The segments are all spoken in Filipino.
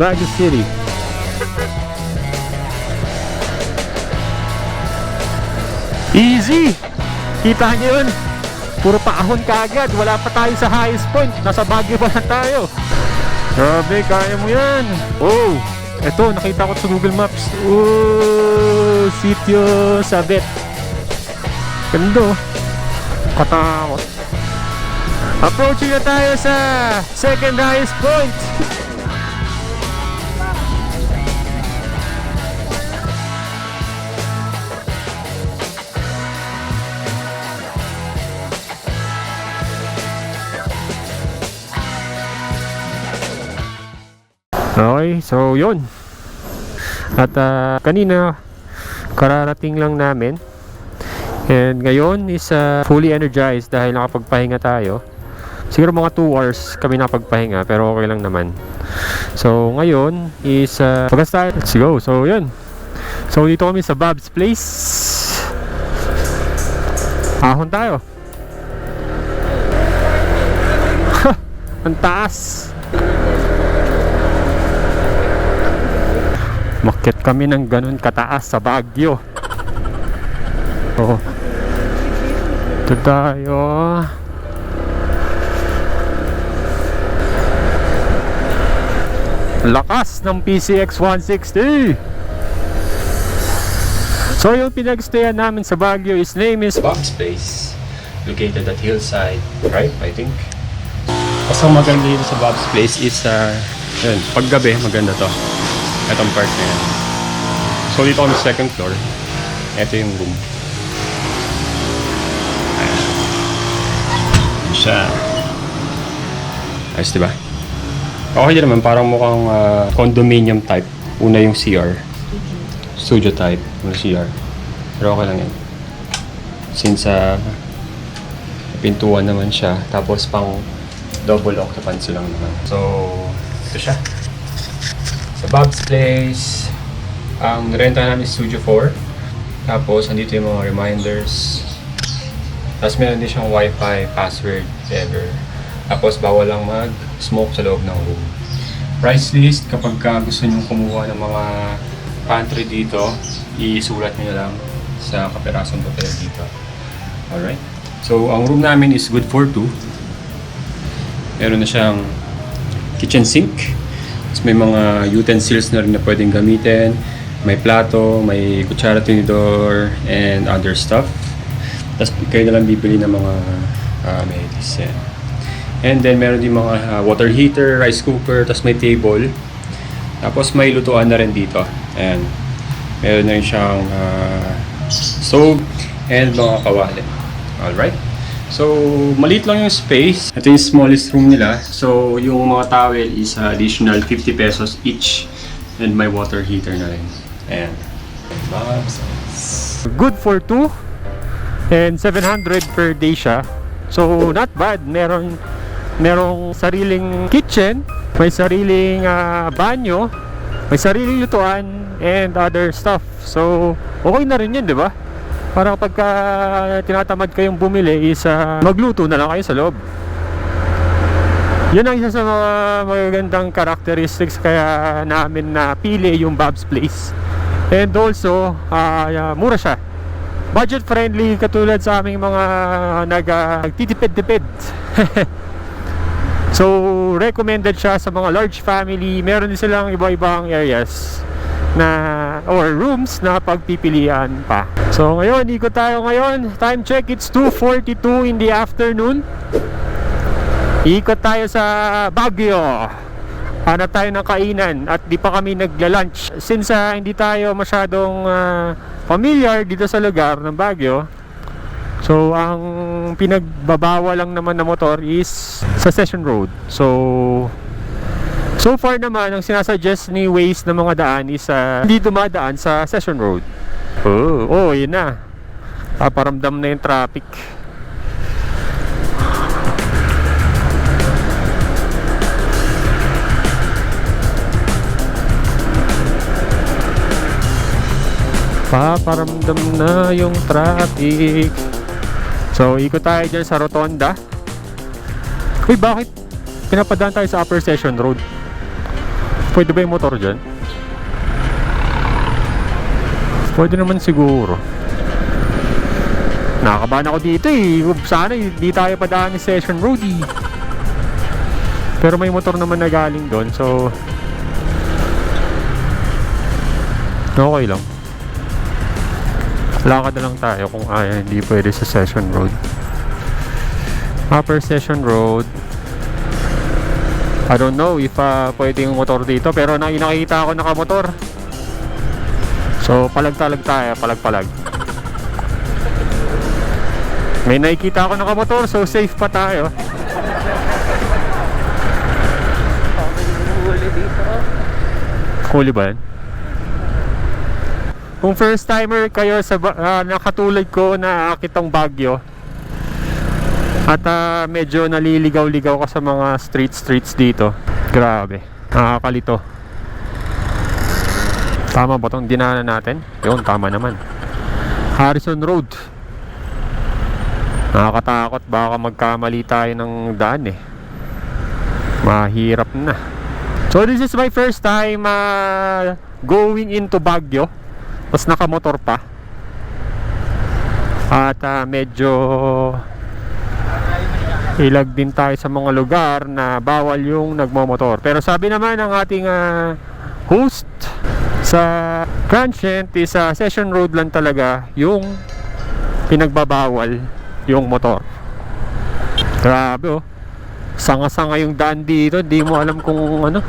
Baguio City. Easy! Kita niyo yun? Puro paahon kagad. Wala pa tayo sa highest point. Nasa Baguio pa lang tayo. Grabe, kaya mo yan. Oh, eto, nakita ko sa Google Maps. Oh, sitio Sabet. Ganda oh. Katakot. Approaching na tayo sa second highest point. Okay, so yun. At ah, kanina, kararating lang namin. And ngayon is ah, fully energized dahil nakapagpahinga tayo. Siguro mga 2 hours kami nakapagpahinga pero okay lang naman. So ngayon is uh, tayo. Let's go. So yun. So dito kami sa Bob's Place. Ahon tayo. Ang taas. Makit kami ng ganun kataas sa Baguio. Oh. Ito tayo. Lakas ng PCX 160. So yung pinagstayan namin sa Baguio, his name is Bob's Place, located at Hillside, right? I think. Ang maganda dito sa Bob's Place is, uh, yun, paggabi, maganda to. Itong part na yan. So dito kami sa second floor. Ito yung room. Ayan. Siya. Ayos, diba? Okay din naman, parang mukhang uh, condominium type. Una yung CR. Studio type. Una CR. Pero okay lang yan. Since uh, pintuan naman siya, tapos pang double occupancy lang naman. So, ito siya. Sa Bob's Place, ang renta namin Studio 4. Tapos, andito yung mga reminders. Tapos, meron din siyang wifi, password, ever. Tapos, bawal lang mag-smoke sa loob ng room. Price list, kapag ka gusto nyo kumuha ng mga pantry dito, isulat nyo lang sa kaperasong hotel dito. Alright? So, ang room namin is good for two. Meron na siyang kitchen sink. Tapos may mga utensils na rin na pwedeng gamitin. May plato, may kutsara, tinidor, and other stuff. Tapos kayo na lang bibili ng mga uh, amenities. Yan. And then meron din mga uh, water heater, rice cooker, tapos may table. Tapos may lutuan na rin dito. Ayan. Meron na rin siyang uh, stove and mga kawali. Alright? So, maliit lang yung space. Ito yung smallest room nila. So, yung mga towel is uh, additional 50 pesos each. And may water heater na rin. Ayan. Good for two and 700 per day siya. So not bad. Meron merong sariling kitchen, may sariling ah, banyo, may sariling lutuan and other stuff. So okay na rin 'yun, 'di ba? Para kapag ka tinatamad kayong bumili is ah, magluto na lang kayo sa loob. Yun ang isa sa mga magagandang characteristics kaya namin na pili yung Bob's Place. And also, ah, mura siya. Budget friendly katulad sa aming mga nag ah, nagtitipid-tipid. so, recommended siya sa mga large family. Meron din silang iba-ibang areas na or rooms na pagpipilian pa. So, ngayon, ikot tayo ngayon. Time check, it's 2.42 in the afternoon. Ikot tayo sa Baguio. Hanap tayo ng kainan at di pa kami nagla-lunch. Since ah, hindi tayo masyadong ah, familiar dito sa lugar ng Baguio, so ang pinagbabawal lang naman na motor is sa Session Road. So, so far naman, ang sinasuggest ni Waze ng mga daan is ah, hindi dumadaan sa Session Road. Oh, oh, yun na. Paparamdam na yung traffic. Paparamdam na yung traffic. So, ikot tayo dyan sa Rotonda. Uy, bakit pinapadaan tayo sa Upper Session Road? Pwede ba yung motor dyan? Pwede naman siguro. Nakakabahan ako dito eh. Sana hindi tayo padaan ni Session Road. Pero may motor naman na galing doon so okay lang. Lakad na lang tayo kung ayaw hindi pwede sa Session Road. Upper Session Road. I don't know if uh, pwede yung motor dito pero na nakita ako nakamotor. So palag-talag tayo, palag-palag. May nakikita ako nakamotor so safe pa tayo. Huli ba yan? Kung first timer kayo sa ah, nakatulad ko na akitong Bagyo at ah, medyo naliligaw-ligaw ka sa mga street streets dito. Grabe. Nakakalito. Tama ba itong dinaanan natin? Yun, tama naman. Harrison Road. Nakakatakot. Baka magkamali tayo ng daan eh. Mahirap na. So this is my first time uh, going into Baguio. Tapos nakamotor pa. At uh, medyo ilag din tayo sa mga lugar na bawal yung nagmomotor. Pero sabi naman ng ating uh, host sa Transient is uh, Session Road lang talaga yung pinagbabawal yung motor. Grabe oh. Sanga-sanga yung daan dito, di mo alam kung ano.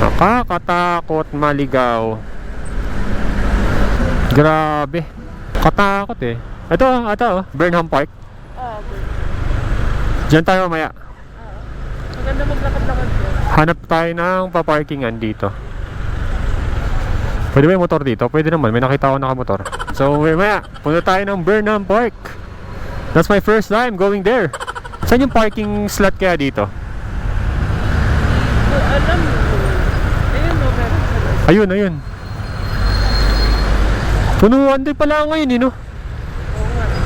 Nakakatakot maligaw. Grabe. Katakot eh. Ito, ito oh, Burnham Park. Ah, good. Diyan tayo mamaya. Maganda maglakad-lakad dyan. Hanap tayo ng paparkingan dito. Pwede ba yung motor dito? Pwede naman, may nakita ako nakamotor. So, mamaya, punta tayo ng Burnham Park. That's my first time going there. Saan yung parking slot kaya dito? Alam. Ayun. Ayun, ayun. Punuan din pala ngayon, eh, no?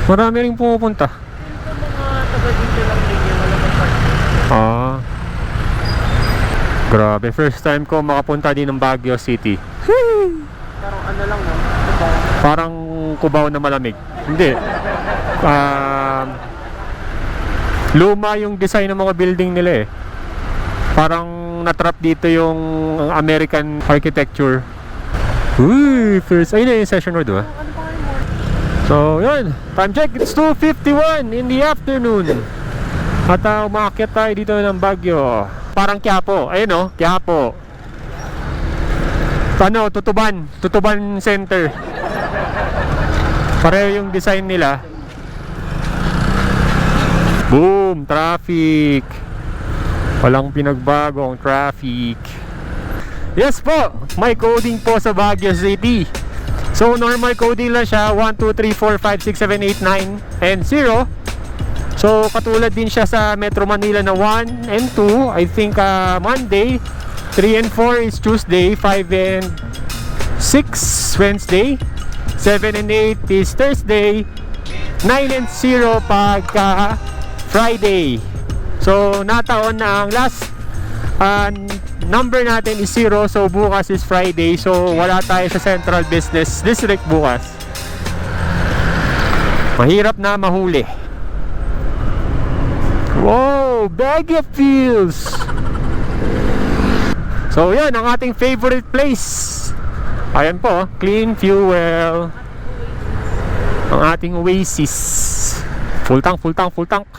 Marami rin pumupunta. Ito mga taga dito lang din yung wala mang parking. Ah. Grabe, first time ko makapunta din ng Baguio City. Parang ano lang no? Diba? Parang kubaw na malamig. Hindi. Um, luma yung design ng mga building nila eh. Parang natrap dito yung American architecture. Uy, first, ayun na yung session road, ah. Ano? So, yun. Time check. It's 2.51 in the afternoon. At uh, umakyat tayo dito ng Baguio. Parang Quiapo. Ayun oh, Quiapo. Ano, Tutuban. Tutuban Center. Pareho yung design nila. Boom! Traffic. Walang pinagbago ang traffic. Yes po! May coding po sa Baguio City. So normal coding lang siya 1, 2, 3, 4, 5, 6, 7, 8, 9 and 0 So katulad din siya sa Metro Manila na 1 and 2 I think uh, Monday 3 and 4 is Tuesday 5 and 6 Wednesday 7 and 8 is Thursday 9 and 0 pagka Friday. So nataon na ang last uh, number natin is 0 so bukas is Friday. So wala tayo sa Central Business District bukas. Mahirap na mahuli wow Baguio Fields. So yan ang ating favorite place. Ayan po clean fuel. Ang ating oasis. Full tank full tank full tank.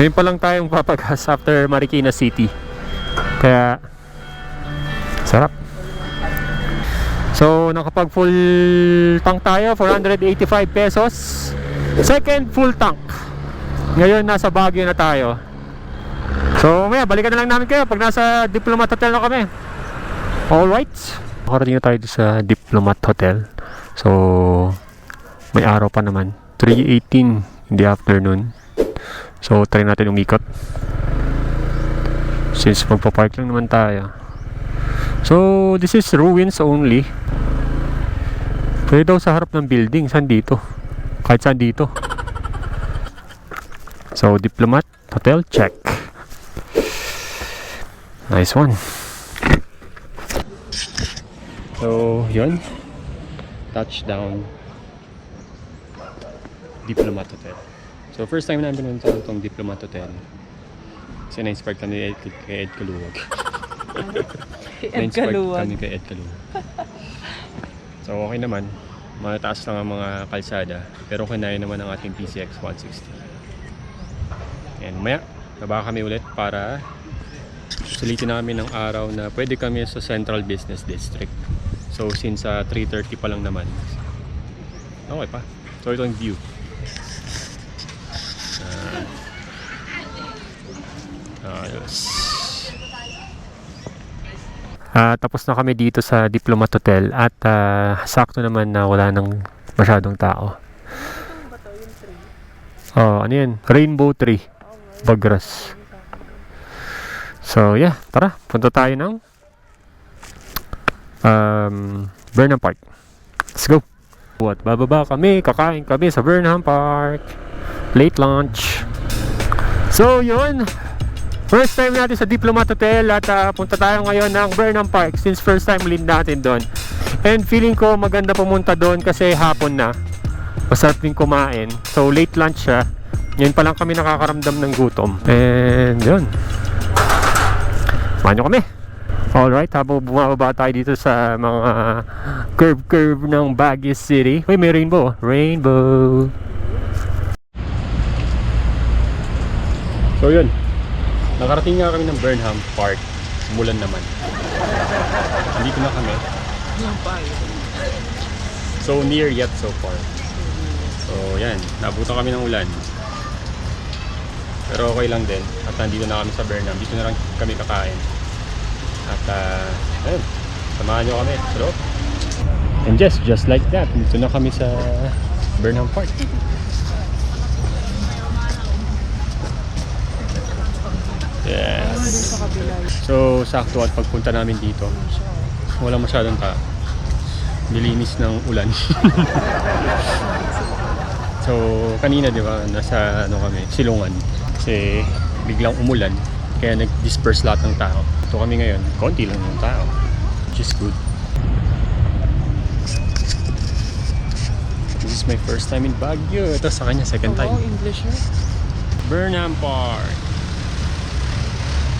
Ngayon pa lang tayong papagas after Marikina City. Kaya, sarap. So, nakapag full tank tayo, 485 pesos. Second full tank. Ngayon, nasa Baguio na tayo. So, maya, balikan na lang namin kayo pag nasa Diplomat Hotel na kami. Alright. Nakarating na tayo sa Diplomat Hotel. So, may araw pa naman. 3.18 in the afternoon. So, try natin umikot. Since magpa-park lang naman tayo. So, this is ruins only. Pwede daw sa harap ng building. Saan dito? Kahit saan dito. So, Diplomat Hotel, check. Nice one. So, yun. Touchdown. Diplomat Hotel. So, first time namin punta itong Diplomat Hotel. Kasi na-inspired kami kay Ed, Kaluwag. Ed Na-inspired Kaluwag. kami kay Ed Kaluwag. So, okay naman. Mataas lang ang mga kalsada. Pero kinaya naman ang ating PCX 160. And maya, baba kami ulit para sulitin namin ng araw na pwede kami sa Central Business District. So since uh, 3.30 pa lang naman, okay pa. So ito ang view. Ah, ayos. Ah, tapos na kami dito sa Diplomat Hotel at ah, sakto naman na wala nang masyadong tao. Oh, ano yan? Rainbow Tree. Bagras. So, yeah. Tara, punta tayo ng um, Burnham Park. Let's go. At bababa kami, kakain kami sa Burnham Park. Late lunch. So, yun. First time natin sa Diplomat Hotel at ah, punta tayo ngayon ng Burnham Park since first time lead natin doon. And feeling ko maganda pumunta doon kasi hapon na. Masarap din kumain. So late lunch siya. Ngayon pa lang kami nakakaramdam ng gutom. And yun. Samahan nyo kami. Alright, habang bumababa tayo dito sa mga curve-curve ng Baguio City. Uy, may rainbow. Rainbow. So yun. Nakarating nga kami ng Burnham Park. Umulan naman. Andito na kami. So near yet so far. So yan, nabutan kami ng ulan. Pero okay lang din. At nandito na kami sa Burnham. Dito na lang kami kakain. At uh, ayun, samahan nyo kami. So, and just, just like that, dito na kami sa Burnham Park. Yes. So, sakto at pagpunta namin dito, wala masyadong tao. Nilinis ng ulan. so, kanina, di ba, nasa ano kami, silungan. Kasi biglang umulan, kaya nag-disperse lahat ng tao. Ito kami ngayon, konti lang ng tao. Which is good. This is my first time in Baguio. Ito sa kanya, second time. Oh, English yun. Burnham Park.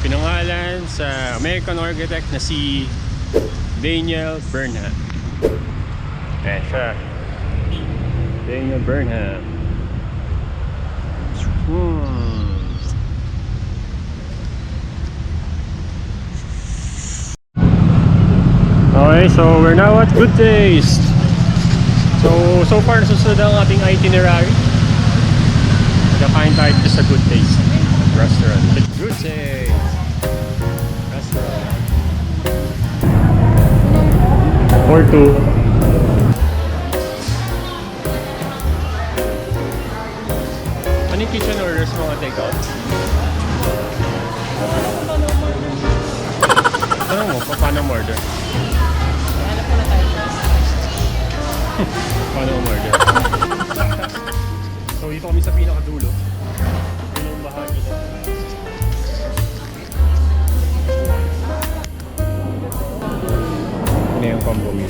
Pinangalan sa American architect na si Daniel Burnham. Ayan siya. Daniel Burnham. Hmm. Okay, so we're now at Good Taste. So, so far nasusunod ang ating itinerary. Kakain tayo sa Good Taste Restaurant. The Good Taste Or two. Ano yung kitchen orders mga take-out? Tanong mo, pa- paano mo order? Hanap ko na tayo. Paano mo order? so dito kami sa pinakadulo. Combo meal?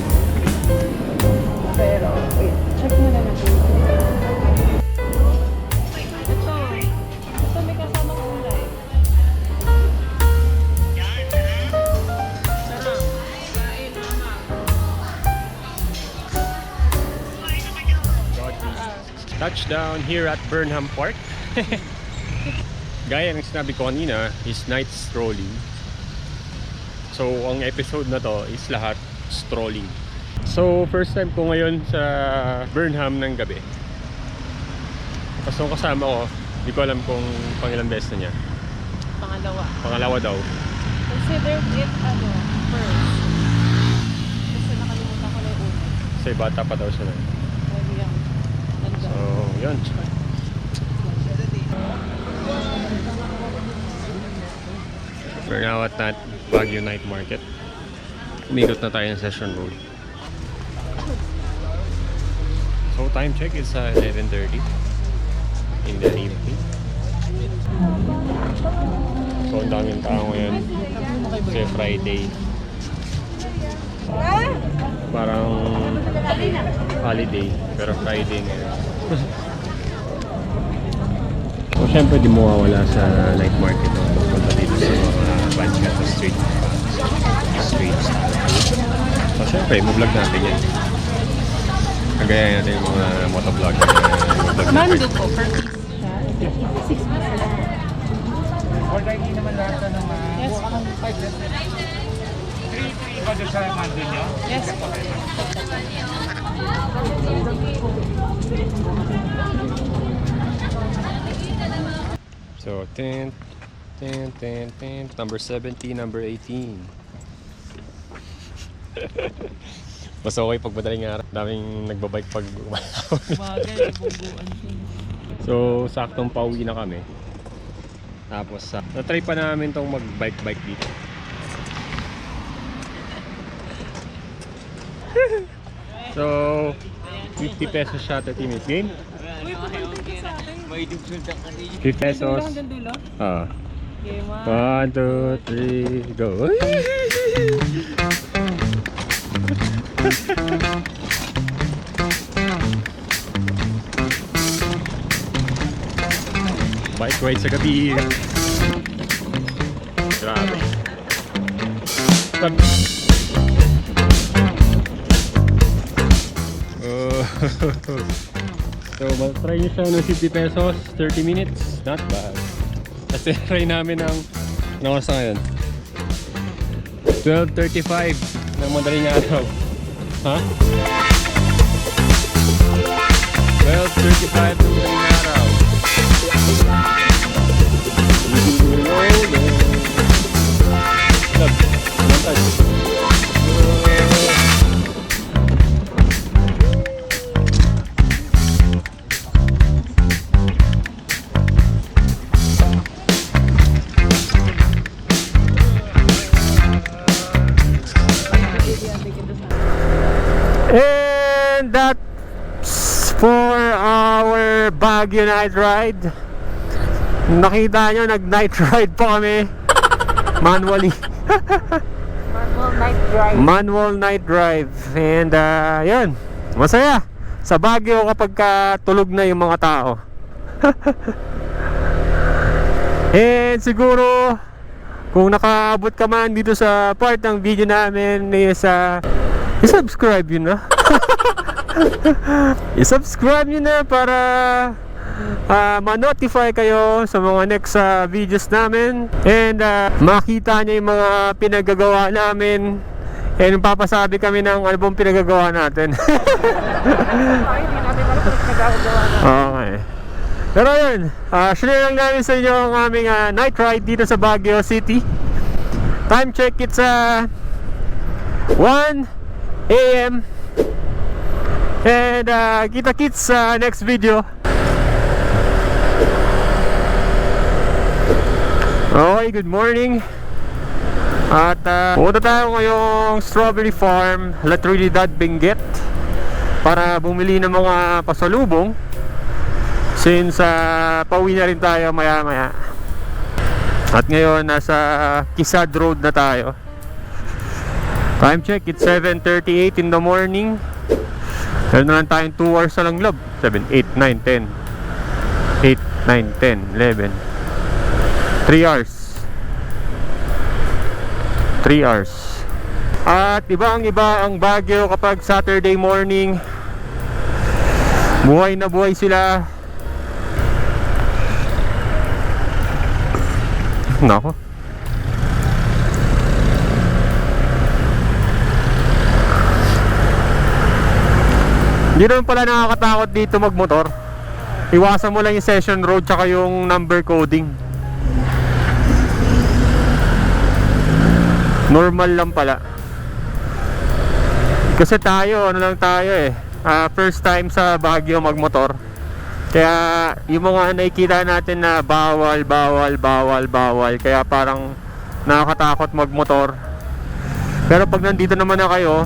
Pero, wait. Check mo na natin. Ito. Ito may kasama kulay. Sarap. Kain, mama. Touchdown here at Burnham Park. Gaya ng sinabi ko kanina, is night strolling. So, ang episode na to is lahat strolling. So, first time ko ngayon sa Burnham ng gabi. Tapos nung kasama ko, di ko alam kung pangilang beses na niya. Pangalawa. Pangalawa daw. Consider it, ano, first. Kasi nakalimutan ko na yung una. Kasi bata pa daw siya na. Nandun. So, yun. Now at Baguio Night Market. Umikot na tayo ng Session Road. So, time check is uh, 11.30 in the evening. So, ang daming tao ngayon. Kasi Friday. Parang holiday, pero Friday ngayon. so, syempre di mo mawala sa night market no? Punta dito sa mga Bancata Street. Streets. So, syempre, i-vlog natin yan. Kagaya natin yung mga motovlogger na vlog natin. Mando po, per piece siya. Order niyo naman lahat na naman. Yes, Buka ng 5 pesos. 3 ba doon sa mando niyo? Yes. So, 10, 10, 10, 10, number 70, number 18. Mas okay pag madaling araw. Daming nagbabike pag Bagay, bungguan siya. So, saktong pauwi na kami. Tapos, sa na-try pa namin tong mag-bike-bike dito. so, 50 pesos siya 30 minutes game. Uy, pumunta ka sa akin. 50 pesos. Ah. Ma. One, two, three, go. Bike ride sa gabi. Grabe. Pag- Oh. so, mag-try nyo siya ng 50 pesos, 30 minutes. Not bad. Kasi try namin ng ano oras na ngayon? 12.35 ng madaling araw. Ha? 12.35 ng madaling araw. Love. One touch. Our Baguio night ride. Nakita nyo, nag-night ride pa kami. Manually. Manual night drive. Manual night drive. And uh, yun, masaya. Sa Baguio kapag ka tulog na yung mga tao. And siguro, kung nakaabot ka man dito sa part ng video namin is uh, i-subscribe yun na. i-subscribe nyo na para ah, ma-notify kayo sa mga next ah, videos namin. And ah, makita nyo yung mga pinagagawa namin. And papasabi kami ng ano bang pinagagawa natin. Okay. Pero yun ah, share lang namin sa inyo ang aming ah, night ride dito sa Baguio City. Time check it's ah, 1 a.m. And uh, kita kits sa next video. Okay, good morning. At uh, pumunta tayo ngayong Strawberry Farm, La Trinidad, Benguet para bumili ng mga pasalubong since uh, pauwi na rin tayo maya maya. At ngayon nasa Kisad Road na tayo. Time check, it's 7.38 in the morning. Meron na lang tayong 2 hours na lang love. 7, 8, 9, 10. 8, 9, 10, 11. 3 hours. 3 hours. At iba ang iba ang Baguio kapag Saturday morning. Buhay na buhay sila. Nako. Hindi naman pala nakakatakot dito magmotor. Iwasan mo lang yung session road tsaka yung number coding. Normal lang pala. Kasi tayo, ano lang tayo eh. ah, first time sa Baguio magmotor. Kaya yung mga nakikita natin na bawal, bawal, bawal, bawal. Kaya parang nakakatakot magmotor. Pero pag nandito naman na kayo,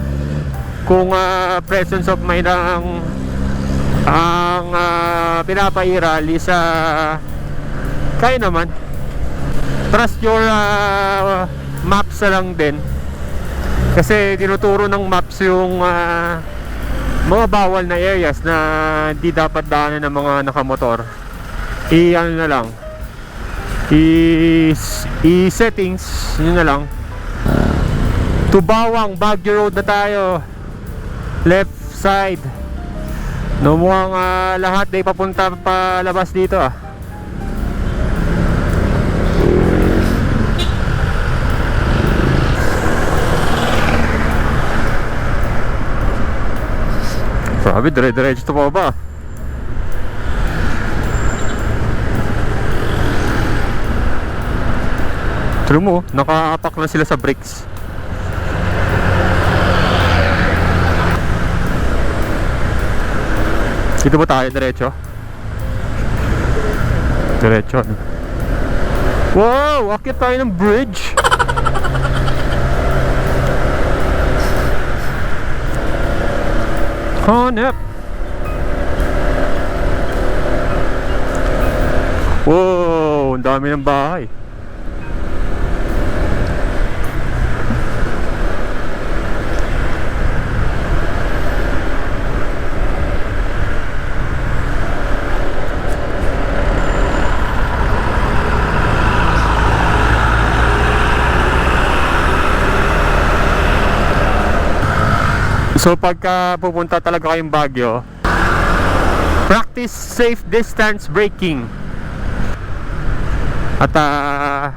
kung ah, presence of mind ang ang uh, pinapairal is ah, kaya naman trust your ah, maps na lang din. Kasi tinuturo ng maps yung ah, mga bawal na areas na di dapat daanan ng mga nakamotor. I ano na lang. I, i settings, yun na lang. Tubawang, Baguio Road na tayo. Left side. No mukhang ah, lahat ay papunta pa labas dito ah. Grabe, dire-diretso pa ba? True mo, nakaapak na sila sa brakes. Dito ba tayo? Diretso? Diretso? Wow! Akit tayo ng bridge! Hanep! Wow! Ang dami ng bahay. So pagka pupunta talaga kayong Baguio, practice safe distance braking. At uh,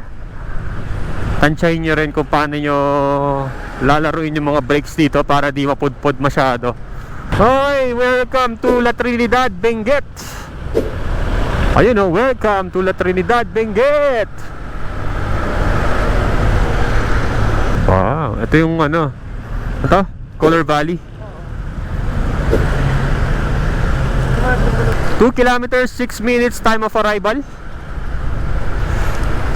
tansyahin nyo rin kung paano nyo lalaruin yung mga brakes dito para di mapudpod masyado. Hoy, welcome to La Trinidad, Benguet. Ayun oh, welcome to La Trinidad, Benguet. Wow, ito yung ano, ito, Color Valley. 2 kilometers, 6 minutes time of arrival.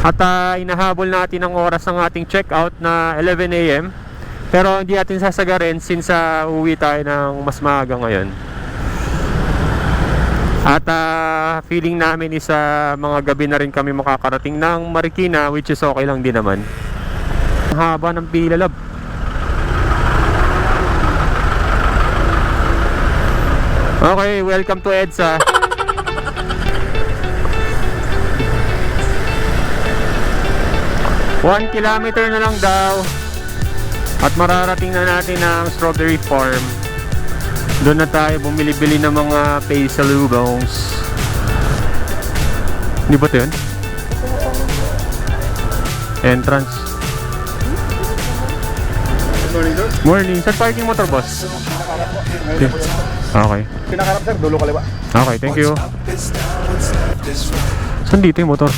At ah, inahabol natin ang oras ng ating check-out na 11 a.m. Pero hindi natin sasagarin since uh, uwi tayo ng mas maaga ngayon. At ah, feeling namin is ah, mga gabi na rin kami makakarating ng Marikina which is okay lang din naman. Ang haba ng pila lab. Okay, welcome to EDSA. One kilometer na lang daw. At mararating na natin ang strawberry farm. Doon na tayo bumili-bili ng mga pasalubongs. Hindi ba ito yun? Entrance. Morning, sir. Morning. Saan parking motor, boss? Okay. Okay. Pinakarap, sir. Dulo kaliwa. Okay, thank you. Saan dito yung motor?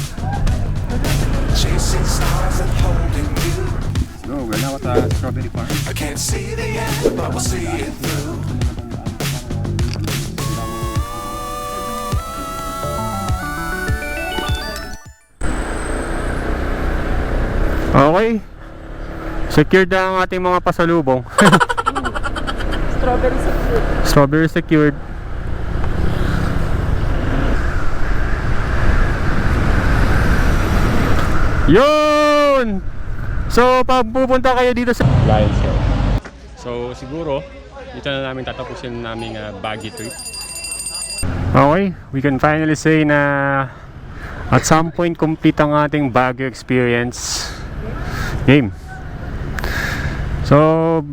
No, we're now at Strawberry Farm. Okay. Secured na ang ating mga pasalubong. Strawberry secured. Strawberry secured. Yun! So, pag pupunta kayo dito sa... Lions Hill. So, siguro, dito na namin tatapusin naming uh, baggy trip. Okay, we can finally say na at some point complete ang ating Baguio experience game. So,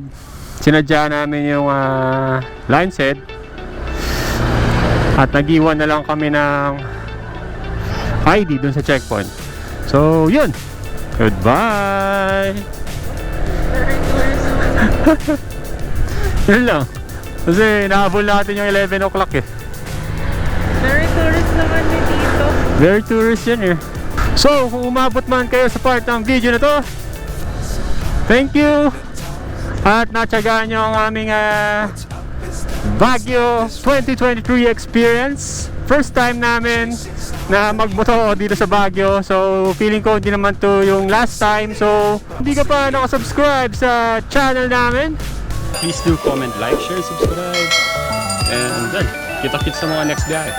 sinadya namin yung uh, line set at nag-iwan na lang kami ng ID dun sa checkpoint. So, yun. Goodbye! yun lang. Kasi nahabol natin yung 11 o'clock eh. Very tourist naman ni dito. Very tourist yan eh. So, kung umabot man kayo sa part ng video na to, thank you! At natsagaan nyo ang aming ah, Baguio 2023 experience. First time namin na magmoto dito sa Baguio. So, feeling ko hindi naman to yung last time. So, hindi ka pa nakasubscribe sa channel namin. Please do comment, like, share, subscribe. And then, kita-kits sa mga next biyahe.